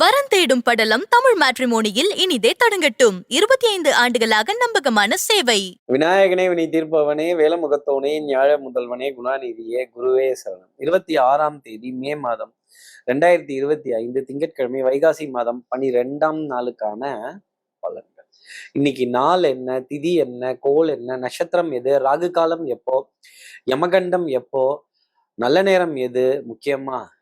வரன் தேடும் படலம் தமிழ் மேட்ரிமோனியில் இனிதே தொடங்கட்டும். இருபத்தி ஐந்து ஆண்டுகளாக நம்பகமான சேவை. விநாயகனே வினை தீர்ப்பவனே வேலமுகத்தோனே ஞாழ முதல்வனே குணாநிதியே குருவே சரணம். இருபத்தி ஆறாம் தேதி மே மாதம் ரெண்டாயிரத்தி இருபத்தி ஐந்து திங்கட்கிழமை வைகாசி மாதம் பனிரெண்டாம் நாளுக்கான பலன்கள். இன்னைக்கு நாள் என்ன திதி என்ன கோல் என்ன நட்சத்திரம் எது ராகு காலம் எப்போ யமகண்டம் எப்போ நல்ல நேரம் எது முக்கியமா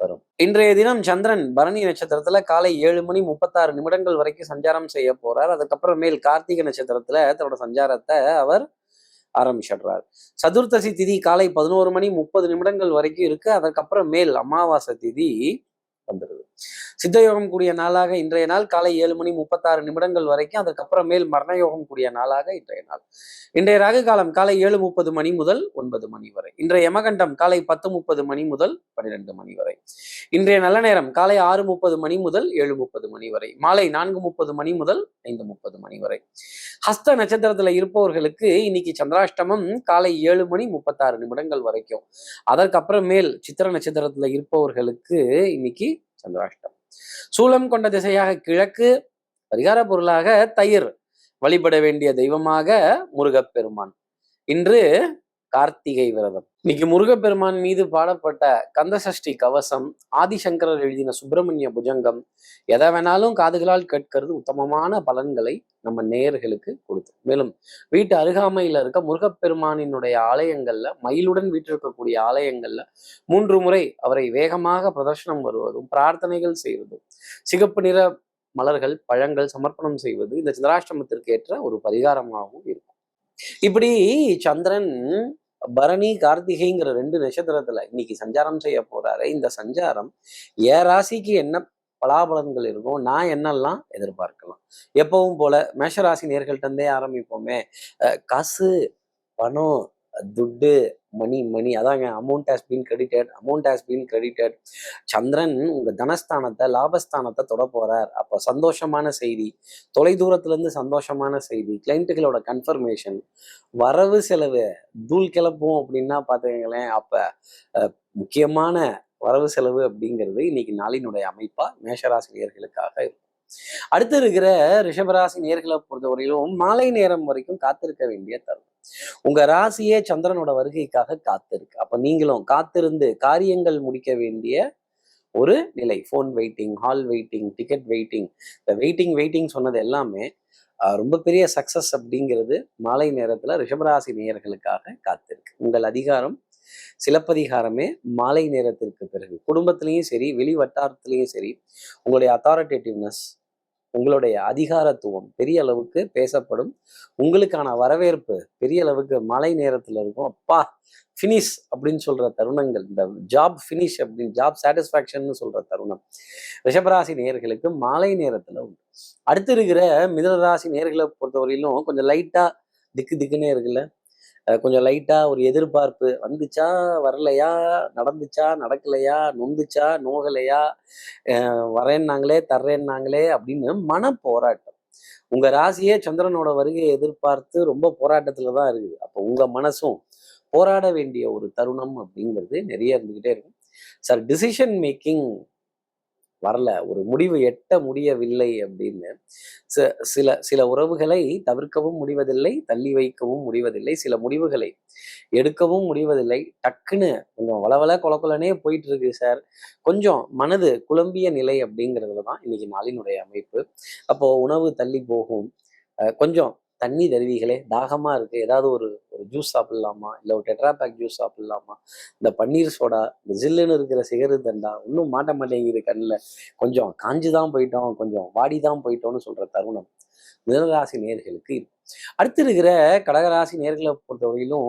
வரும் இன்றைய தினம் சந்திரன் பரணி நட்சத்திரத்துல காலை ஏழு மணி முப்பத்தாறு நிமிடங்கள் வரைக்கும் சஞ்சாரம் செய்ய போறார். அதுக்கப்புறமேல் கார்த்திகை நட்சத்திரத்துல தன்னோட சஞ்சாரத்தை அவர் ஆரம்பிச்சிடுறார். சதுர்த்தசி திதி காலை பதினோரு மணி முப்பது நிமிடங்கள் வரைக்கும் இருக்கு. அதுக்கப்புறம் மேல் அமாவாசை திதி வந்துடுது சித்தயோகம் கூடிய நாளாக இன்றைய நாள் காலை ஏழு மணி முப்பத்தாறு நிமிடங்கள் வரைக்கும் அதுக்கப்புறமேல் மேல் மரண யோகம் கூடிய நாளாக இன்றைய நாள். இன்றைய ராகு காலம் காலை ஏழு முப்பது மணி முதல் ஒன்பது மணி வரை. இன்றைய யமகண்டம் காலை பத்து முப்பது மணி முதல் பன்னிரெண்டு மணி வரை. இன்றைய நல்ல நேரம் காலை ஆறு முப்பது மணி முதல் ஏழு முப்பது மணி வரை. மாலை நான்கு முப்பது மணி முதல் ஐந்து முப்பது மணி வரை. ஹஸ்த நட்சத்திரத்துல இருப்பவர்களுக்கு இன்னைக்கு சந்திராஷ்டமம் காலை ஏழு மணி முப்பத்தாறு நிமிடங்கள் வரைக்கும். அதற்கப்புறமேல் சித்திர நட்சத்திரத்துல இருப்பவர்களுக்கு இன்னைக்கு சந்திராஷ்டம். சூலம் கொண்ட திசையாக கிழக்கு பரிகார பொருளாக தயிர் வழிபட வேண்டிய தெய்வமாக முருகப்பெருமான். இன்று கார்த்திகை விரதம். இன்னைக்கு முருகப்பெருமான் மீது பாடப்பட்ட கந்தசஷ்டி கவசம் ஆதிசங்கரர் எழுதின சுப்பிரமணிய புஜங்கம் எதை வேணாலும் காதுகளால் கேட்கறது உத்தமமான பலன்களை நம்ம நேயர்களுக்கு கொடுத்து. மேலும் வீட்டு அருகாமையில இருக்க முருகப்பெருமானினுடைய ஆலயங்கள்ல மயிலுடன் வீட்டிருக்கக்கூடிய ஆலயங்கள்ல மூன்று முறை அவரை வேகமாக பிரதர்ஷனம் வருவதும் பிரார்த்தனைகள் செய்வதும் சிகப்பு நிற மலர்கள் பழங்கள் சமர்ப்பணம் செய்வது இந்த சந்திராஷ்டிரமத்திற்கு ஏற்ற ஒரு பரிகாரமாகவும் இருக்கும். இப்படி சந்திரன் பரணி கார்த்திகைங்கிற ரெண்டு நட்சத்திரத்துல இன்னைக்கு சஞ்சாரம் செய்ய போறாரு. இந்த சஞ்சாரம் ஏ ராசிக்கு என்ன பலாபலன்கள் இருக்கும் நான் என்னெல்லாம் எதிர்பார்க்கலாம். எப்பவும் போல மேஷராசி நேர்கள்ட்டே இருந்தே ஆரம்பிப்போமே. அஹ் காசு பணம் துட்டு மணி மணி. அதாங்க amount has been credited amount has been credited Chandran உங்க தனஸ்தானத்தை லாபஸ்தானத்தை தொட போகிறார் அப்போ சந்தோஷமான செய்தி தொலை தூரத்துல இருந்து சந்தோஷமான செய்தி கிளைண்ட்டுகளோட கன்ஃபர்மேஷன் வரவு செலவு தூள் கிளப்பும் அப்படின்னா பார்த்துக்கங்களேன் அப்ப முக்கியமான வரவு செலவு அப்படிங்கிறது இன்னைக்கு நாளினுடைய அமைப்பா மேஷராசிரியர்களுக்காக இருக்கும். அடுத்து இருக்கிற ரிஷபராசி நேர்களை பொறுத்தவரையிலும் மாலை நேரம் வரைக்கும் காத்திருக்க வேண்டிய தருணம். உங்க ராசியே சந்திரனோட வருகைக்காக காத்திருக்கு. அப்ப நீங்களும் காத்திருந்து காரியங்கள் முடிக்க வேண்டிய ஒரு நிலை. Phone waiting hall waiting ticket waiting இந்த வெயிட்டிங் வெயிட்டிங் சொன்னது எல்லாமே ரொம்ப பெரிய சக்சஸ் அப்படிங்கிறது மாலை நேரத்துல ரிஷபராசி நேயர்களுக்காக காத்திருக்கு. உங்கள் அதிகாரம் சிலப்பதிகாரமே மாலை நேரத்திற்கு பிறகு. குடும்பத்திலையும் சரி வெளி வட்டாரத்திலையும் சரி உங்களுடைய அத்தாரிட்டேட்டிவ்னஸ் உங்களுடைய அதிகாரத்துவம் பெரிய அளவுக்கு பேசப்படும். உங்களுக்கான வரவேற்பு பெரிய அளவுக்கு மாலை நேரத்தில் இருக்கும். அப்பா ஃபினிஷ் அப்படின்னு சொல்ற தருணங்கள் இந்த ஜாப் ஃபினிஷ் அப்படின்னு ஜாப் சாட்டிஸ்ஃபேக்ஷன் சொல்ற தருணம். ரிஷபராசி நேர்களுக்கு மாலை நேரத்தில் உண்டு. அடுத்து இருக்கிற மிதனராசி நேர்களை பொறுத்தவரையிலும் கொஞ்சம் லைட்டாக திக்கு திக்குன்னே இருக்குல்ல? கொஞ்சம் லைட்டாக ஒரு எதிர்பார்ப்பு. வந்துச்சா வரலையா நடந்துச்சா நடக்கலையா நொந்துச்சா நோகலையா வரேன்னாங்களே தர்றேன்னாங்களே அப்படின்னு மன போராட்டம் உங்க ராசியே சந்திரனோட வருகையை எதிர்பார்த்து ரொம்ப போராட்டத்துல தான் இருக்குது. அப்போ உங்க மனசும் போராட வேண்டிய ஒரு தருணம் அப்படிங்கிறது நிறைய இருந்துகிட்டே இருக்கும். சார் டிசிஷன் மேக்கிங் வரல ஒரு முடிவு எட்ட முடியவில்லை அப்படின்னு. ச- சில சில உறவுகளை தவிர்க்கவும் முடிவதில்லை தள்ளி வைக்கவும் முடிவதில்லை. சில முடிவுகளை எடுக்கவும் முடிவதில்லை. டக்குன்னு கொஞ்சம் வளவள கொலகொலனே போயிட்டு இருக்கு சார். கொஞ்சம் மனது குழம்பிய நிலை அப்படிங்கிறதுல தான் இன்னைக்கு நாளினுடைய அமைப்பு. அப்போ உணவு தள்ளி போகும். அஹ் கொஞ்சம் தண்ணி தருவீங்களே? தாகமா இருக்கு. ஏதாவது ஒரு ஒரு ஜூஸ் சாப்பிடலாமா? இல்லை ஒரு டெட்ரா பேக் ஜூஸ் சாப்பிடலாமா? இந்த பன்னீர் சோடா இந்த ஜில்லுன்னு இருக்கிற சிகரு தண்டா ஒன்றும் மாட்ட மாட்டேங்குது கண்ணில். கொஞ்சம் காஞ்சு தான் போயிட்டோம். கொஞ்சம் வாடி தான் போயிட்டோம்னு சொல்ற தருணம் மிதனராசி நேர்களுக்கு அடுத்து இருக்கிற கடகராசி நேர்களை பொறுத்தவரையிலும்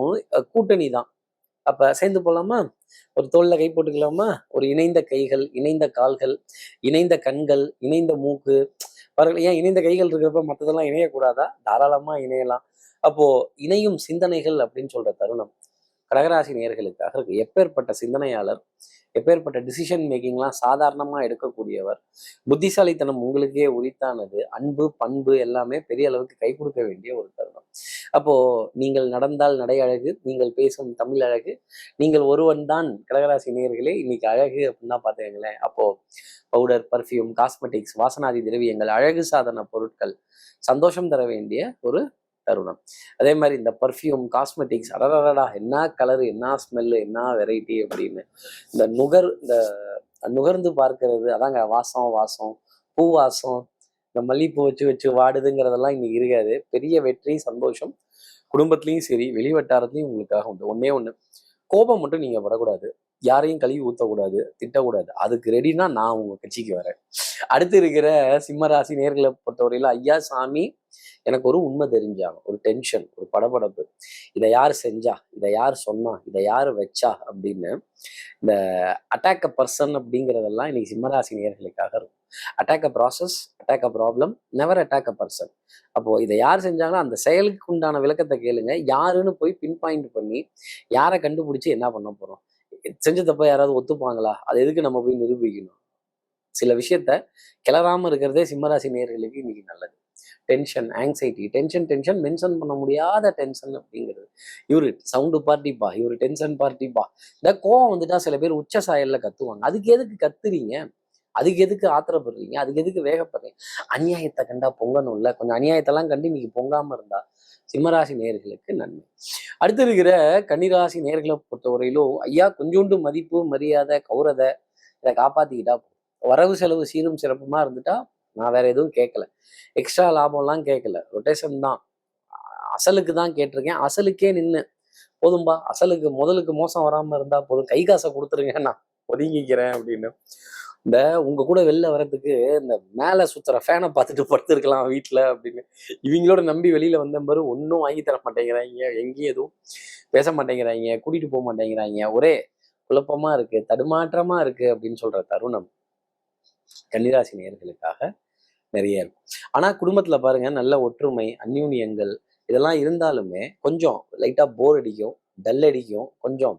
கூட்டணி தான். அப்ப சேர்ந்து போகலாமா ஒரு தோல்ல கை போட்டுக்கலாமா? ஒரு இணைந்த கைகள் இணைந்த கால்கள் இணைந்த கண்கள் இணைந்த மூக்கு பாருங்கள் ஏன் இணைந்த கைகள் இருக்கிறப்ப மற்றதெல்லாம் இணையக்கூடாதா? தாராளமா இணையலாம். அப்போ இணையும் சிந்தனைகள் அப்படின்னு சொல்ற தருணம். கடகராசி நேர்களுக்காக இருக்கு. எப்பேற்பட்ட சிந்தனையாளர் எப்பேற்பட்ட டிசிஷன் மேக்கிங்லாம் சாதாரணமா எடுக்கக்கூடியவர் புத்திசாலித்தனம் உங்களுக்கே உரித்தானது அன்பு பண்பு எல்லாமே பெரிய அளவுக்கு கை கொடுக்க வேண்டிய ஒரு தருணம். அப்போ நீங்கள் நடந்தால் நடை அழகு நீங்கள் பேசும் தமிழ் அழகு நீங்கள் ஒருவன் தான் கடகராசி நேர்களே இன்னைக்கு அழகு அப்படின்னு தான் பார்த்துக்கங்களேன் அப்போ பவுடர் பர்ஃப்யூம் காஸ்மெட்டிக்ஸ் வாசனாதி திரவியங்கள் அழகு சாதன பொருட்கள் சந்தோஷம் தர வேண்டிய ஒரு தருணம். அதே மாதிரி இந்த பர்ஃப்யூம் காஸ்மெட்டிக்ஸ் அடடடா என்ன கலரு என்ன ஸ்மெல்லு என்ன வெரைட்டி அப்படின்னு. இந்த நுகர் இந்த நுகர்ந்து பார்க்கறது அதாங்க வாசம் வாசம் பூ வாசம் இந்த மல்லிகைப்பூ வச்சு வச்சு வாடுதுங்கிறதெல்லாம் இன்னைக்கு இருக்காது. பெரிய வெற்றி சந்தோஷம். குடும்பத்துலேயும் சரி வெளி வட்டாரத்துலையும் உங்களுக்காக உண்டு. ஒன்னே ஒன்று கோபம் மட்டும் நீங்கள் படக்கூடாது. யாரையும் கழுவி ஊற்றக்கூடாது திட்டக்கூடாது. அதுக்கு ரெடினா நான் உங்கள் கட்சிக்கு வரேன். அடுத்து இருக்கிற சிம்மராசி நேர்களை பொறுத்தவரையில ஐயா சாமி எனக்கு ஒரு உண்மை தெரிஞ்சாங்க ஒரு டென்ஷன் ஒரு படபடப்பு. இதை யார் செஞ்சா? இதை யார் சொன்னா? இதை யார் வச்சா? அப்படின்னு இந்த அட்டாக் அ பர்சன் அப்படிங்கிறதெல்லாம் இன்னைக்கு சிம்மராசி நேர்களுக்காக இருக்கும். Attack a process attack a problem never attack a person அப்போ இதை யார் செஞ்சாங்களோ அந்த செயலுக்கு உண்டான விளக்கத்தை கேளுங்க. யாருன்னு போய் பின் பாயிண்ட் பண்ணி யாரை கண்டுபிடிச்சு என்ன பண்ண போறோம்? செஞ்ச தப்ப யாராவது ஒத்துப்பாங்களா? அது எதுக்கு நம்ம போய் நிரூபிக்கணும்? சில விஷயத்த கிளறாம இருக்கிறதே சிம்மராசி நேர்களுக்கு இன்னைக்கு நல்லது. Tension anxiety tension tension mention பண்ண முடியாத டென்ஷன் அப்படிங்கிறது. இவர் சவுண்டு பார்ட்டிப்பா இவர் டென்ஷன் பார்ட்டிப்பா இந்த கோவம் வந்துட்டா சில பேர் உச்ச சாயலில் கத்துவாங்க. அதுக்கு எதுக்கு கத்துறீங்க? அதுக்கு எதுக்கு ஆத்திரப்படுறீங்க? அதுக்கு எதுக்கு வேகப்படுறீங்க? அநியாயத்தை கண்டா பொங்கணும்ல. கொஞ்சம் அநியாயத்தெல்லாம் கண்டு இன்னைக்கு பொங்காம இருந்தா சிம்மராசி நேர்களுக்கு நன்மை. அடுத்து இருக்கிற கன்னிராசி நேர்களை பொறுத்தவரையிலும் ஐயா கொஞ்சோண்டு மதிப்பு மரியாதை கௌரதை இதை காப்பாத்திக்கிட்டா வரவு செலவு சீரும் சிறப்புமா இருந்துட்டா நான் வேற எதுவும் கேட்கல எக்ஸ்ட்ரா லாபம்லாம் கேட்கல ரொட்டேஷன் தான். அசலுக்கு தான் கேட்டிருக்கேன். அசலுக்கே நின்று போதும்பா அசலுக்கு முதலுக்கு மோசம் வராம இருந்தா போதும். கை காசை கொடுத்துருங்க. நான் ஒதுங்கிக்கிறேன் அப்படின்னு. இந்த உங்க கூட வெளில வர்றதுக்கு இந்த மேல சுத்துற ஃபேனை பார்த்துட்டு படுத்துருக்கலாம் வீட்டுல அப்படின்னு. இவங்களோட நம்பி வெளியில வந்த பாரு ஒன்றும் வாங்கி தர மாட்டேங்கிறாங்க. எங்கேயும் எதுவும் பேச மாட்டேங்கிறாங்க. கூட்டிட்டு போக மாட்டேங்கிறாங்க. ஒரே குழப்பமா இருக்கு தடுமாற்றமா இருக்கு அப்படின்னு சொல்ற தருணம். கன்னிராசி நேர்களுக்காக நிறைய இருக்கும். ஆனா குடும்பத்துல பாருங்க நல்ல ஒற்றுமை அந்யூன்யங்கள் இதெல்லாம் இருந்தாலுமே கொஞ்சம் லைட்டா போர் அடிக்கும் டல் அடிக்கும் கொஞ்சம்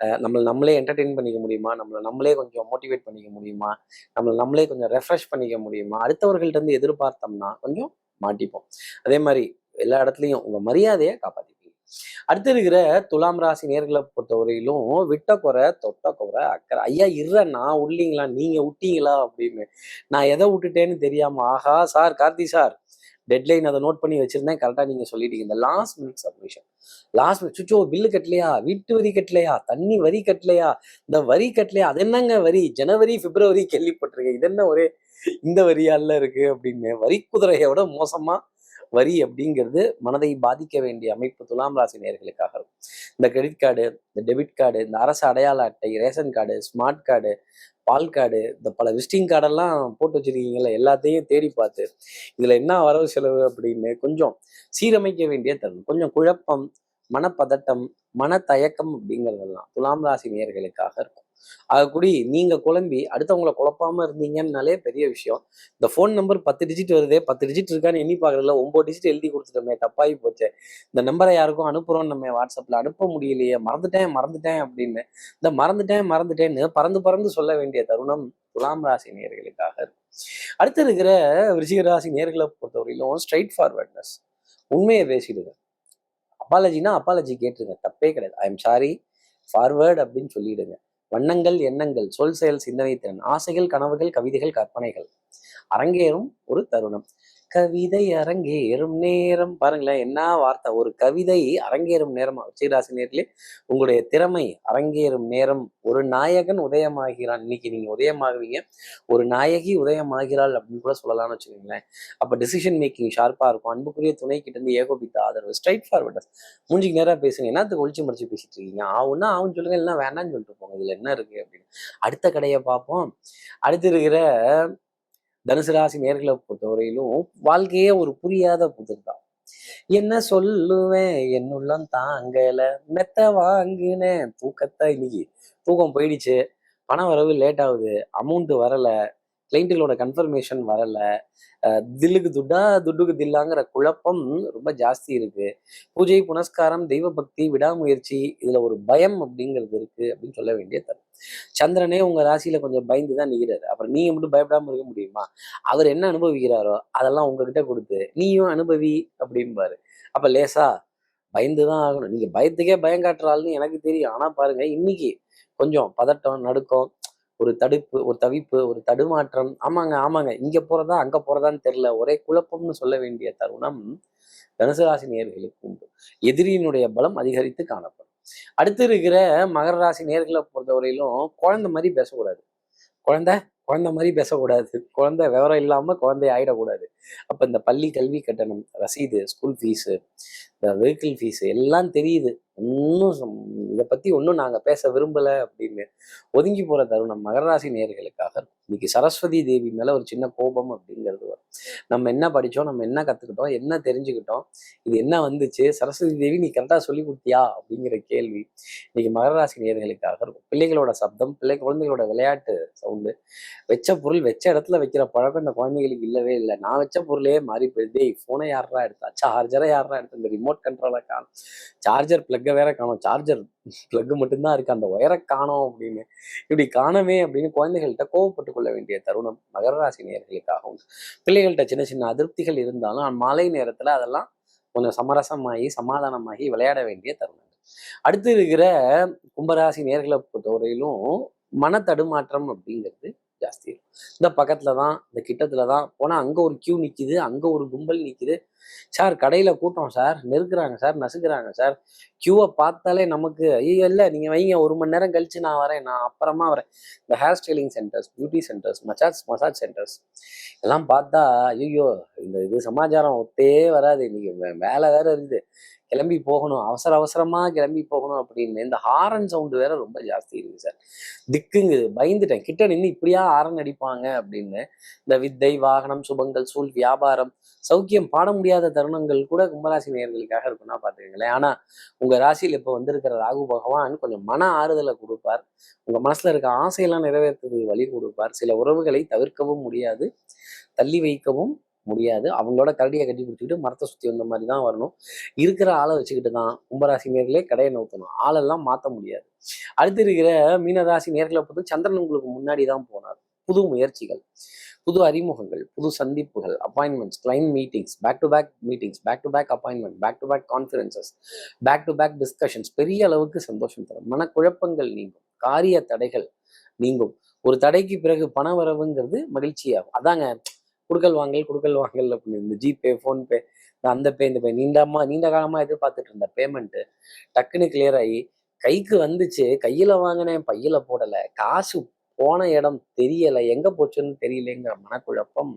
அஹ், நம்மளை நம்மளே என்டர்டெயின் பண்ணிக்க முடியுமா? நம்மளை நம்மளே கொஞ்சம் மோட்டிவேட் பண்ணிக்க முடியுமா? நம்மளை நம்மளே கொஞ்சம் ரெஃப்ரெஷ் பண்ணிக்க முடியுமா? அடுத்தவர்கள்ட்ட இருந்து எதிர்பார்த்தோம்னா கொஞ்சம் மாட்டிப்போம். அதே மாதிரி எல்லா இடத்துலையும் உங்க மரியாதையை காப்பாற்றி அடுத்து இருக்கிற துலாம் ராசி நேர்களை பொறுத்தவரையிலும் விட்ட குறை தொட்ட குறை அக்கறை. ஐயா இற நான் உள்ளீங்களா? நீங்க விட்டீங்களா அப்படின்னு. நான் எதை விட்டுட்டேன்னு தெரியாம ஆஹா சார் கார்த்தி சார் டெட்லைன் அதை நோட் பண்ணி வச்சிருந்தேன். கரெக்டா நீங்க சொல்லிட்டீங்க. இந்த last minute submission last minute சுச்சோ bill கட்டலையா? வீட்டு வரி கட்டலையா? தண்ணி வரி கட்டலையா? இந்த வரி கட்டலையா? அது என்னங்க வரி? ஜனவரி பிப்ரவரி கேள்விப்பட்டிருக்கேன். இது என்ன ஒரே இந்த வரியால இருக்கு அப்படின்னு. வரி குதிரையோட விட மோசமா வரி அப்படிங்கிறது மனதை பாதிக்க வேண்டிய அமைப்பு துலாம் ராசி நேர்களுக்காக இருக்கும். இந்த கிரெடிட் கார்டு இந்த டெபிட் கார்டு இந்த அரசு அடையாள அட்டை ரேஷன் கார்டு ஸ்மார்ட் கார்டு பால் கார்டு இந்த பல விசிட்டிங் கார்டெல்லாம் போட்டு வச்சிருக்கீங்கல்ல எல்லாத்தையும் தேடி பார்த்து இதுல என்ன வரவு செலவு அப்படின்னு கொஞ்சம் சீரமைக்க வேண்டிய தருணம். கொஞ்சம் குழப்பம் மனப்பதட்டம் மனத்தயக்கம் அப்படிங்கிறதெல்லாம் துலாம் ராசி நேயர்களுக்காக இருக்கும். அதுக்கூடி நீங்க குழம்பி அடுத்தவங்கள குழப்பாம இருந்தீங்கன்னாலே பெரிய விஷயம். இந்த ஃபோன் நம்பர் பத்து டிஜிட் வருதே பத்து டிஜிட் இருக்கான்னு எண்ணி பார்க்கறதுல ஒன்பது டிஜிட் எழுதி கொடுத்துட்டோமே தப்பாகி போச்சே. இந்த நம்பரை யாருக்கும் அனுப்புறோம் நம்ம வாட்ஸ்அப்ல அனுப்ப முடியலையே மறந்துட்டேன் மறந்துட்டேன் அப்படின்னு. இந்த மறந்துட்டேன் மறந்துட்டேன்னு பறந்து பறந்து சொல்ல வேண்டிய தருணம் துலாம் ராசி நேர்களுக்காக இருக்கும் அடுத்து இருக்கிற விருச்சிக ராசி நேர்களை பொறுத்தவரையிலும் ஸ்ட்ரைட் ஃபார்வர்ட்னஸ் உண்மையை பேசிடுங்க. அப்பாலஜினா அப்பாலஜி கேட்டுருங்க. தப்பே கிடையாது. ஐ எம் சாரி ஃபார்வர்ட் அப்படின்னு சொல்லிடுங்க. வண்ணங்கள் எண்ணங்கள் சொல் செயல் சிந்தனை திறன் ஆசைகள் கனவுகள் கவிதைகள் கற்பனைகள். அரங்கேறும் ஒரு தருணம். கவிதை அரங்கேறும் நேரம். பாருங்களேன் என்ன வார்த்தை? ஒரு கவிதை அரங்கேறும் நேரம்? உச்சிராசி நேர்களே உங்களுடைய திறமை அரங்கேறும் நேரம். ஒரு நாயகன் உதயமாகிறான். இன்னைக்கு நீங்க உதயமாகுவீங்க ஒரு நாயகி உதயமாகிறாள் அப்படின்னு கூட சொல்லலாம்னு வச்சுக்கோங்களேன். அப்ப டிசிஷன் மேக்கிங் ஷார்ப்பா இருக்கும். அன்புக்குரிய துணை கிட்ட இருந்து ஏகோபித்த ஆதரவு ஸ்ட்ரைட் ஃபார்வர்டஸ் மூஞ்சிக்கு நேரம் பேசுங்க. என்னத்துக்கு ஒழிச்சு மறைச்சு பேசிட்டு இருக்கீங்க? ஆவுன்னா ஆவும் சொல்லுங்க இல்லைன்னா வேணாம்னு சொல்லிட்டு போங்க. இதுல என்ன இருக்கு அப்படின்னு. அடுத்த கடையை பார்ப்போம். அடுத்து இருக்கிற தனுசு ராசி நேர்களை பொறுத்தவரையிலும் வாழ்க்கையே ஒரு புரியாத புதிர் தான். என்ன சொல்லுவேன்? என் உள்ளம் தாங்கல. மெத்த வாங்கினேன். தூக்கத்தை இன்னைக்கு தூக்கம் போயிடுச்சு. பணம் வரவு லேட் ஆகுது. அமௌண்ட் வரலை. கிளைண்ட்டுகளோட கன்ஃபர்மேஷன் வரல. தில்லுக்கு துட்டா துட்டுக்கு தில்லாங்கிற குழப்பம் ரொம்ப ஜாஸ்தி இருக்கு. பூஜை புனஸ்காரம் தெய்வ பக்தி விடாமுயற்சி இதுல ஒரு பயம் அப்படிங்கிறது இருக்கு அப்படின்னு சொல்ல வேண்டிய தரும் சந்திரனே உங்க ராசியில கொஞ்சம் பயந்து தான் நிற்கிறாரு அப்புறம் நீங்க மட்டும் பயப்படாம இருக்க முடியுமா? அவர் என்ன அனுபவிக்கிறாரோ அதெல்லாம் உங்ககிட்ட கொடுத்து நீயும் அனுபவி அப்படிம்பாரு. அப்ப லேசா பயந்து தான் ஆகணும். நீங்க பயத்துக்கே பயம் காட்டுறாள்னு எனக்கு தெரியும். ஆனா பாருங்க இன்னைக்கு கொஞ்சம் பதட்டம் நடுக்கம் ஒரு தடுப்பு ஒரு தவிப்பு ஒரு தடுமாற்றம். ஆமாங்க ஆமாங்க. இங்க போறதா அங்க போறதான்னு தெரியல. ஒரே குழப்பம்னு சொல்ல வேண்டிய தருணம் தனுசு ராசி நேர்களுக்கு உண்டு. எதிரியினுடைய பலம் அதிகரித்து காணப்படும். அடுத்து இருக்கிற மகர ராசி நேர்களை பொறுத்தவரையிலும் குழந்தை மாதிரி பேசக்கூடாது. குழந்தை குழந்தை மாதிரி பேசக்கூடாது. குழந்தை விவரம் இல்லாமல் குழந்தை ஆகிடக்கூடாது அப்போ இந்த பள்ளி கல்வி கட்டணம் ரசீது ஸ்கூல் ஃபீஸு இந்த வெஹிக்கிள் ஃபீஸு எல்லாம் தெரியுது. ஒன்றும் இதை பற்றி ஒன்றும் நாங்கள் பேச விரும்பலை அப்படின்னு ஒதுங்கி போகிற தருணம் மகராசி நேர்களுக்காக இருக்கும். இன்னைக்கு சரஸ்வதி தேவி மேலே ஒரு சின்ன கோபம் அப்படிங்கிறது வரும். நம்ம என்ன படித்தோம் நம்ம என்ன கற்றுக்கிட்டோம் என்ன தெரிஞ்சுக்கிட்டோம் இது என்ன வந்துச்சு சரஸ்வதி தேவி நீ கரெக்டாக சொல்லி கொடுத்தியா அப்படிங்கிற கேள்வி இன்னைக்கு மகராசி நேர்களுக்காக இருக்கும். பிள்ளைகளோட சப்தம் பிள்ளை குழந்தைகளோட விளையாட்டு சவுண்டு வச்ச பொருள் வச்ச இடத்துல வைக்கிற பழக்கம் இந்த குழந்தைகளுக்கு இல்லவே இல்லை. நான் வச்ச பொருளே மாறி போயிடுது. ஃபோனை யாரா எடுத்தா? சார்ஜரை யாரா எடுத்தா? இந்த ரிமோட் கண்ட்ரோலை காணும். சார்ஜர் பிளக்கை வேற காணும். சார்ஜர் பிளக்கு மட்டும்தான் இருக்கு. அந்த ஒயரை காணோம் அப்படின்னு. இப்படி காணவே அப்படின்னு குழந்தைகள்கிட்ட கோவப்பட்டு கொள்ள வேண்டிய தருணம் மகர ராசி நேர்களுக்காக பிள்ளைகள்கிட்ட சின்ன சின்ன அதிருப்திகள் இருந்தாலும் மாலை நேரத்துல அதெல்லாம் கொஞ்சம் சமரசமாகி சமாதானமாகி விளையாட வேண்டிய தருணம் அடுத்து இருக்கிற கும்பராசி நேர்களை பொறுத்தவரையிலும் மன தடுமாற்றம் அப்படிங்கிறது ஜாஸ்தி இருக்கும். இந்த பக்கத்துல தான் இந்த கிட்டத்துல தான் போனா அங்க ஒரு கியூ நிக்குது அங்க ஒரு கும்பல் நிக்குது சார் கடையில கூட்டம் சார். நெருக்குறாங்க சார். நசுக்கிறாங்க சார். க்யூவை பார்த்தாலே நமக்கு ஐயோ இல்லை நீங்க வைங்க ஒரு மணி நேரம் கழிச்சு நான் வரேன். நான் அப்புறமா வரேன். இந்த hair styling centres beauty centres massage massage centres எல்லாம் பார்த்தா ஐயோ இந்த இது சமாச்சாரம் ஒத்தே வராது. இன்னைக்கு வேலை வேற இருக்குது. கிளம்பி போகணும். அவசர அவசரமா கிளம்பி போகணும் அப்படின்னு. இந்த ஹாரன் சவுண்டு வேற ரொம்ப ஜாஸ்தி இருக்கு சார். திக்குங்குது பயந்துட்டேன். கிட்ட நின்று இப்படியா ஹாரன் அடிப்பாங்க அப்படின்னு. இந்த வித்தை வாகனம் சுபங்கள் சூழ் வியாபாரம் சௌக்கியம் பாட முடியாத தருணங்கள் கூட கும்பராசி நேர்களுக்காக இருக்கும்னா பார்த்துக்கங்களேன். ஆனா உங்க ராசியில் இப்ப வந்திருக்கிற ராகு பகவான் கொஞ்சம் மன ஆறுதலை கொடுப்பார். உங்க மனசுல இருக்க ஆசையெல்லாம் நிறைவேற்றுறதுக்கு வழி கொடுப்பார். சில உறவுகளை தவிர்க்கவும் முடியாது தள்ளி வைக்கவும் முடியாது. அவங்களோட கரடியை கட்டி பிடிச்சிக்கிட்டு மரத்தை சுற்றி வந்த மாதிரி தான் வரணும். இருக்கிற ஆளை வச்சுக்கிட்டு தான் கும்பராசி நேர்களே கடையை நோக்கணும் ஆளெல்லாம் மாற்ற முடியாது. அடுத்து இருக்கிற மீனராசி நேர்களை பொறுத்து சந்திரன் உங்களுக்கு முன்னாடி தான் போனார். புது முயற்சிகள். புது அறிமுகங்கள் புது சந்திப்புகள் appointments client meetings back to back meetings back to back appointment back to back conferences back to back discussions பெரிய அளவுக்கு சந்தோஷம் தரும். மனக்குழப்பங்கள் நீங்கும் காரிய தடைகள் நீங்கும். ஒரு தடைக்கு பிறகு பண வரவுங்கிறது மகிழ்ச்சியாகும். அதாங்க குடுக்கல் வாங்கல் குடுக்கல் வாங்கல் அப்படின்னு இந்த ஜிபே ஃபோன்பே இந்த அந்த பே இந்த பே நீண்டமா நீண்ட காலமாக எதிர்பார்த்துட்டு இருந்த பேமெண்ட்டு டக்குன்னு கிளியர் ஆகி கைக்கு வந்துச்சு கையில் வாங்கினேன் பையில் போடலை காசு போன இடம் தெரியலை. எங்க போச்சுன்னு தெரியலைங்கிற மனக்குழப்பம்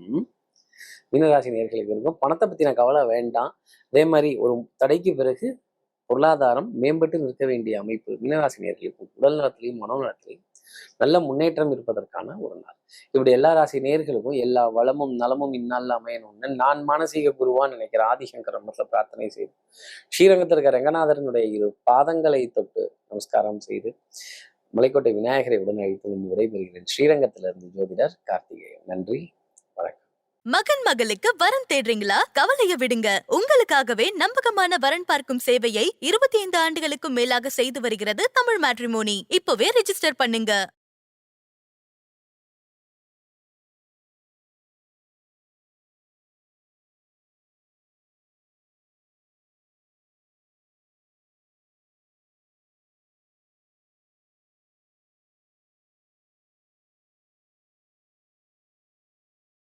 மீனராசி நேர்களுக்கு இருக்கும். பணத்தை பற்றின கவலை வேண்டாம். அதே மாதிரி ஒரு தடைக்கு பிறகு பொருளாதாரம் மேம்பட்டு நிற்க வேண்டிய அமைப்பு மீனராசி நேர்களுக்கு உடல் நலத்திலையும் மனோநலத்திலையும் நல்ல முன்னேற்றம் இருப்பதற்கான ஒரு நாள். இப்படி எல்லா ராசி நேர்களுக்கும் எல்லா வளமும் நலமும் இந்நாளில் அமையணும்னு நான் மானசீக குருவான்னு நினைக்கிற ஆதிசங்கர மற்ற பிரார்த்தனை செய்து ஸ்ரீரங்கத்தில் இருக்கிற ரங்கநாதரனுடைய இரு பாதங்களை தொட்டு நமஸ்காரம் செய்து மலைக்கோட்டை விநாயகரை உடன் அழைத்து வந்து விடைபெறுகிறேன். ஸ்ரீரங்கத்திலிருந்து ஜோதிடர் கார்த்திகேயன். நன்றி. மகன் மகளுக்கு வரன் தேடுறீங்களா? கவலைய விடுங்க. உங்களுக்காகவே நம்பகமான வரன் பார்க்கும் சேவையை இருபத்தி ஐந்து ஆண்டுகளுக்கும் மேலாக செய்து வருகிறது தமிழ் மேட்ரிமோனி. இப்பவே ரெஜிஸ்டர் பண்ணுங்க.